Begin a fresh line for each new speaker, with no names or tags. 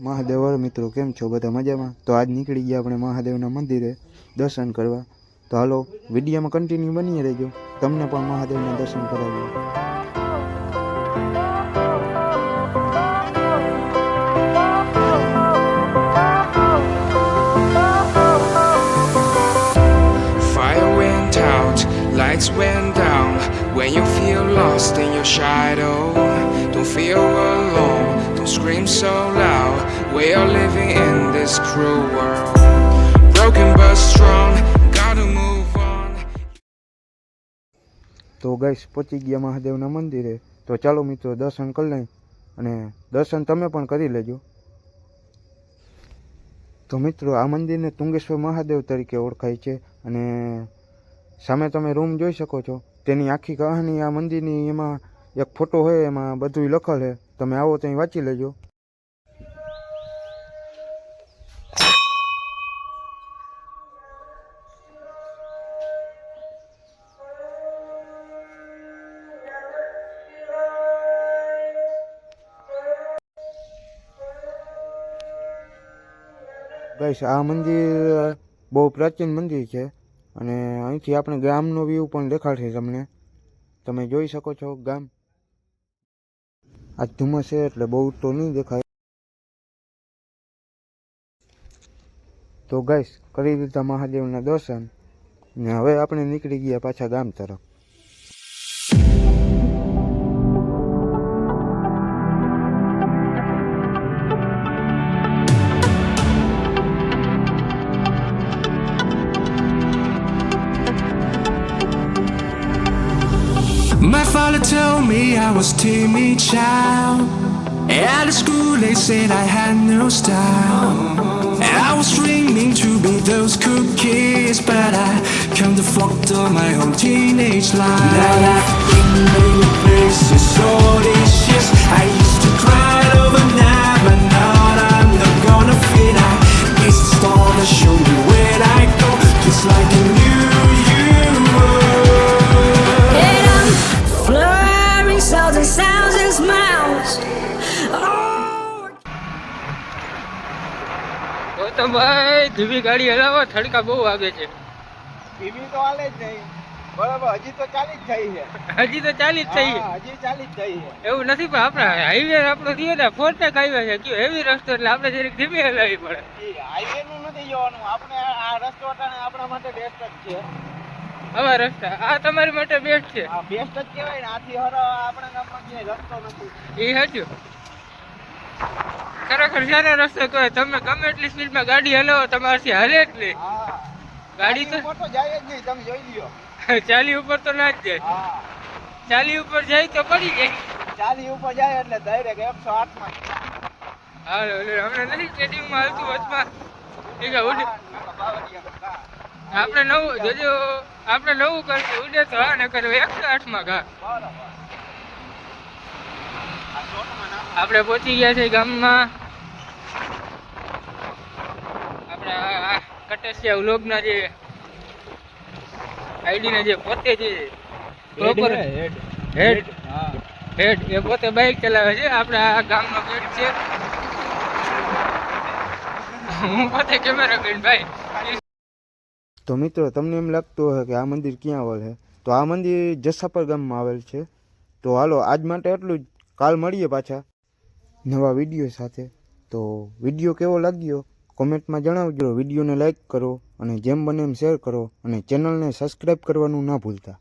મહાદેવર મિત્રો, કેમ છો? બધા મજામાં? તો આજ નીકળી ગયા આપણે મહાદેવના મંદિરે દર્શન કરવા. તો હાલો, વિડીયોમાં કન્ટિન્યુ બની રહેજો. તમને પણ મહાદેવના દર્શન કરાવીએ.
Down. When you feel lost in your shadow, don't feel alone, don't scream so loud. We are living in this cruel world. Broken but strong, gotta move on.
તો ગઈશ પહોંચી ગયા મહાદેવના મંદિરે તો ચાલો મિત્રો દર્શન કરી લઈ અને દર્શન તમે પણ કરી લેજો તો મિત્રો આ મંદિરને તુંગેશ્વર મહાદેવ તરીકે ઓળખાય છે અને સામે તમે રૂમ જોઈ શકો છો તેની આખી કહાની આ મંદિરની એમાં એક ફોટો હોય, એમાં બધું લખેલ છે. તમે આવો ત્યાં વાંચી લેજો. ગઈશ આ મંદિર બહુ પ્રાચીન મંદિર છે. અને અહીંથી આપણે ગામનો વ્યૂ પણ દેખાડશે તમને. તમે જોઈ શકો છો ગામ. આ ધુમ્મસ છે એટલે બહુ તો નહીં દેખાય. તો ગઈશ કરી દીધા મહાદેવના દર્શન. ને હવે આપણે નીકળી ગયા પાછા ગામ તરફ.
Father told me I was timid child. At school they said I had no style. I was dreaming to be those cool kids, but I come to afford all my whole teenage life.
ગૌતમભાઈ ધીમી ગાડી હલાવો થડકા બહુ વાગે છે.
ધીમી તો હાલે જ નહીં બરાબર હજી તો ચાલી જ થઈ છે.
હજી તો ચાલી જ થઈ
હજી ચાલી જ થઈ છે.
એવું નથી પણ આપણા હાઈવે આપણો થયો ને ફોરટેક હાઈવે છે કયો હેવી રસ્તો એટલે આપણે જરીક ધીમી હલાવી પડે.
હાઈવે નું નથી જવાનું આપણે આ રસ્તો આપણા માટે બેસ્ટ જ છે.
આવા રસ્તા આ તમારી માટે બેસ્ટ છે.
બેસ્ટ જ કહેવાય ને આથી હરો આપણા ગામમાં ક્યાંય રસ્તો નથી.
એ સાચું. ખરેખર સારો રસ્તો કહે તમે ગમે એટલી સ્પીડમાં ગાડી હલાવો તમારથી હાલે જ નહીં. ગાડી તો
જાય જ નહીં તમે જોઈ લ્યો.
ચાલી ઉપર તો ના જ જાય. ચાલી ઉપર જાય તો પડી જાય.
ચાલી ઉપર જાય એટલે ડાયરેક્ટ એકસો આઠમાં
હા હમણાં નથી ટ્રેડિંગમાં હાલતું વચમાં. ઉડે. આપણે નવું જોજો આપણે નવું કરશું ઉડે તો હા ને કરે એકસો આઠમાં ઘા. આપણે પહોંચી ગયા છે ગામમાં. આપણે કટેસિયા વ્લોગના જે આઈડીના જે પોતે જે પ્રોપર હેડ. હેડ. એ પોતે બાઇક ચલાવે છે. આપણે આ ગામનો ગેટ છે. હું પોતે કેમેરામેન ભાઈ.
તો મિત્રો તમને એમ લાગતું હોય કે આ મંદિર ક્યાં આવેલ છે? તો આ મંદિર જસાપર ગામમાં આવેલ છે. તો હાલો આજ માટે એટલું જ. કાલ મળીએ પાછા. નવા વીડિયો સાથે. તો વીડિયો કેવો લાગ્યો? કોમેન્ટમાં જણાવજો. વિડીયોને લાઈક કરો અને જેમ બને એમ શેર કરો અને ચેનલને સબસ્ક્રાઈબ કરવાનું ના ભૂલતા.